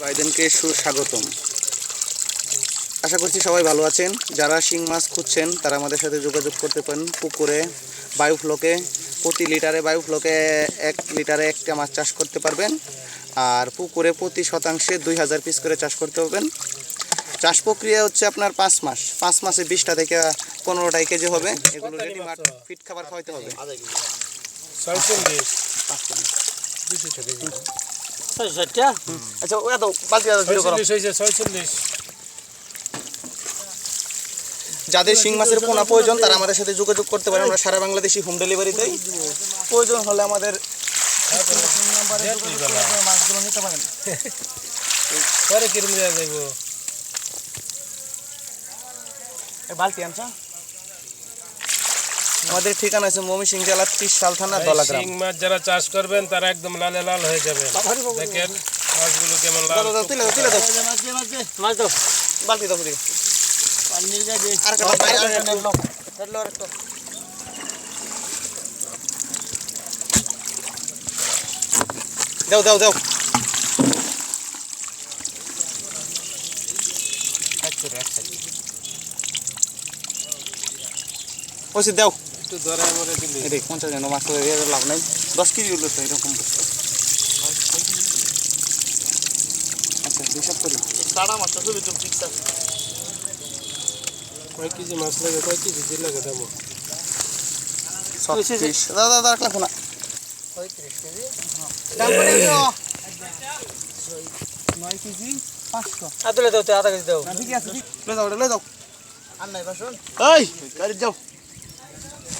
ভাইদেনকে সুস্বাগতম। আশা করছি সবাই ভালো আছেন। যারা শিং মাছ খুঁজছেন তারা আমাদের সাথে যোগাযোগ করতে পারেন পুকুরে বায়ুফ্লোকে প্রতি লিটারে বায়ুফ্লোকে এক লিটারে একটা মাছ চাষ করতে পারবেন। আর পুকুরে প্রতি শতাংশে দুই হাজার পিস করে চাষ করতে পারবেন। চাষ প্রক্রিয়া হচ্ছে আপনার পাঁচ মাস। পাঁচ মাসে বিশটা থেকে পনেরোটাই কেজি হবে। এগুলো ফিট খাবার খাওয়াইতে হবে। আচ্ছা তো বালতি। ছয়চল্লিশ যাদের শিং মাছের পোনা প্রয়োজন তারা আমাদের সাথে যোগাযোগ করতে পারে। আমরা সারা বাংলাদেশি হোম ডেলিভারি দেই। প্রয়োজন হলে আমাদের মাছগুলো নিতে পারেন। পরে কিরম দেওয়া যাইব? বালতি আনছ? আমাদের ঠিকানা আছে ময়মনসিংহ জেলা ত্রিশ সাল থানা দলাগ্রাম। শিং মাছ যারা চাষ করবেন তারা একদম লালে লাল হয়ে যাবেন দেখেন মাছগুলো কেমন লাল। দাও, দাও, তুলে দাও, তুলে দাও। মাছ দাও। বালতি দাও ওদিকে। পানির গাড়ি আর একটা দাও, বাইরে আর একটা। দাও। ধরলো আর একটা। দাও দাও দাও। ওসি দাও। একটু ধরে মরে দিলি। এটাই পঞ্চাশ জন মাছ লাভ নাই। দশ কেজি উঠল তো এরকম আচ্ছা হিসাব করি। সাড়া মাছটা শুধু একটু ফিক্স আছে কয় কেজি মাছ লাগে কয় কেজি দিলে লাগে দাম? ছত্রিশ। দাদা দাদা রাখলাম না। পঁয়ত্রিশ কেজি। দিও নয় কেজি পাঁচশো। আর দাও আধা কেজি দাও। ঠিক আছে লে যাও লে যাও আর নাই বাসন এই গাড়ি যাও।